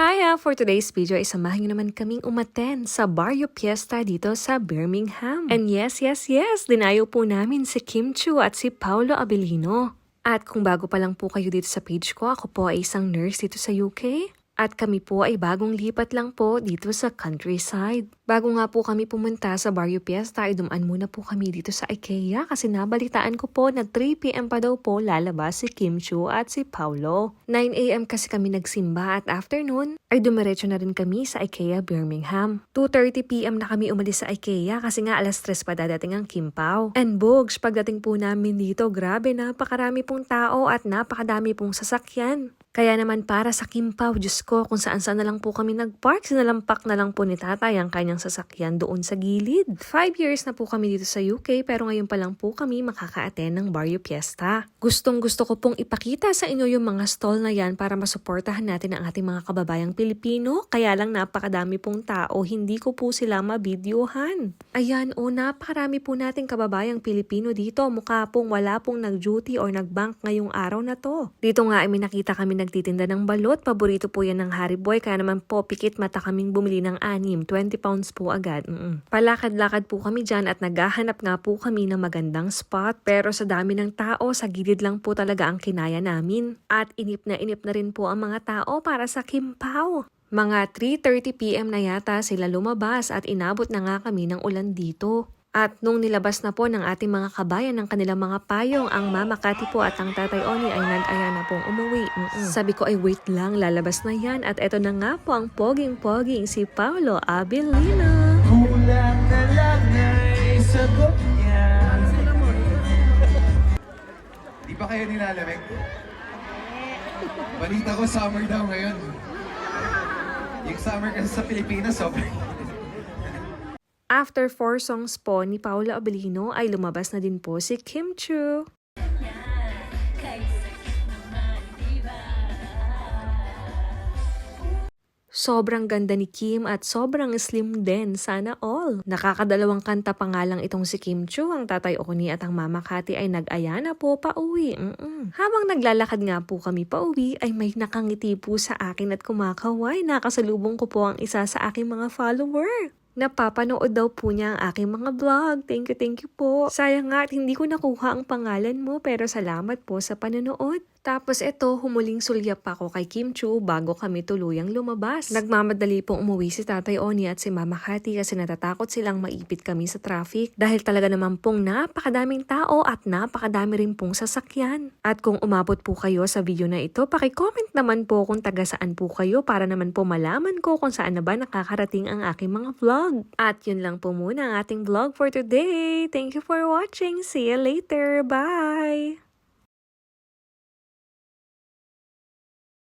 Kaya for today's video ay samahan niyo naman kaming umaten sa Barrio Fiesta dito sa Birmingham. And yes, yes, yes, dinayo po namin si Kim Chu at si Paolo Abilino. At kung bago pa lang po kayo dito sa page ko, ako po ay isang nurse dito sa UK. At kami po ay bagong lipat lang po dito sa countryside. Bago nga po kami pumunta sa Barrio Fiesta, ay dumaan muna po kami dito sa IKEA kasi nabalitaan ko po na 3pm pa daw po lalabas si Kim Chu at si Paulo. 9am kasi kami nagsimba at afternoon ay dumiretso na rin kami sa IKEA Birmingham. 2.30pm na kami umalis sa IKEA kasi nga alas 3 pa dadating ang Kim Pao. And Bogs, pagdating po namin dito, grabe napakarami pong tao at napakadami pong sasakyan. Kaya naman para sa Kim Pao, Diyos ko, kung saan saan na lang po kami nagpark, sinalampak na lang po ni tatay ang kanyang sasakyan doon sa gilid. Five years na po kami dito sa UK pero ngayon pa lang po kami makaka-attend ng Barrio Fiesta. Gustong gusto ko pong ipakita sa inyo yung mga stall na yan para masuportahan natin ang ating mga kababayang Pilipino. Kaya lang napakadami pong tao, hindi ko po sila mabidyohan. Ayan o, napakarami po nating kababayang Pilipino dito. Mukha pong wala pong nag-duty or nag-bank ngayong araw na to. Dito nga ay may nakita kami nagtitinda ng balot. Paborito po yan ng Harry Boy. Kaya naman po, pikit mata kaming bumili ng anim. 20 pounds po agad. Mm-mm. Palakad-lakad po kami dyan at naghahanap nga po kami ng magandang spot. Pero sa dami ng tao, sa gilid lang po talaga ang kinaya namin. At inip na inip na rin po ang mga tao para sa Kimpaw. Mga 3.30pm na yata sila lumabas at inabot na nga kami ng ulan dito. At nung nilabas na po ng ating mga kabayan ng kanilang mga payong, ang Mama Kati po at ang Tatay Oni ay nag-aya na pong umuwi. Mm-mm. Sabi ko ay wait lang, lalabas na yan. At eto na nga po ang poging-poging si Paolo Abilino. Kulang na lang ay sagot niya Di ba kayo nilalamig? Balita ko summer daw ngayon. Yung summer kasi sa Pilipinas, sobrang After four songs po ni Paolo Abilino ay lumabas na din po si Kim Chu. Sobrang ganda ni Kim at sobrang slim din, sana all. Nakakadalawang kanta pa nga lang itong si Kim Chu, ang tatay Oni at ang mama Kati ay nag-aya na po pauwi. Mm-mm. Habang naglalakad nga po kami pauwi, ay may nakangiti po sa akin at kumakaway. Nakasalubong ko po ang isa sa aking mga follower. Napapanood daw po niya ang aking mga vlog. Thank you, thank you po. Sayang nga at hindi ko nakuha ang pangalan mo pero salamat po sa panonood. Tapos eto, humuling sulyap pa ako kay Kim Chu bago kami tuluyang lumabas. Nagmamadali pong umuwi si Tatay Oni at si Mama Kati kasi natatakot silang maipit kami sa traffic dahil talaga naman pong napakadaming tao at napakadami rin pong sasakyan. At kung umabot po kayo sa video na ito, pakicomment naman po kung taga saan po kayo para naman po malaman ko kung saan na ba nakakarating ang aking mga vlog. At yun lang po muna ang ating vlog for today. Thank you for watching. See you later. Bye!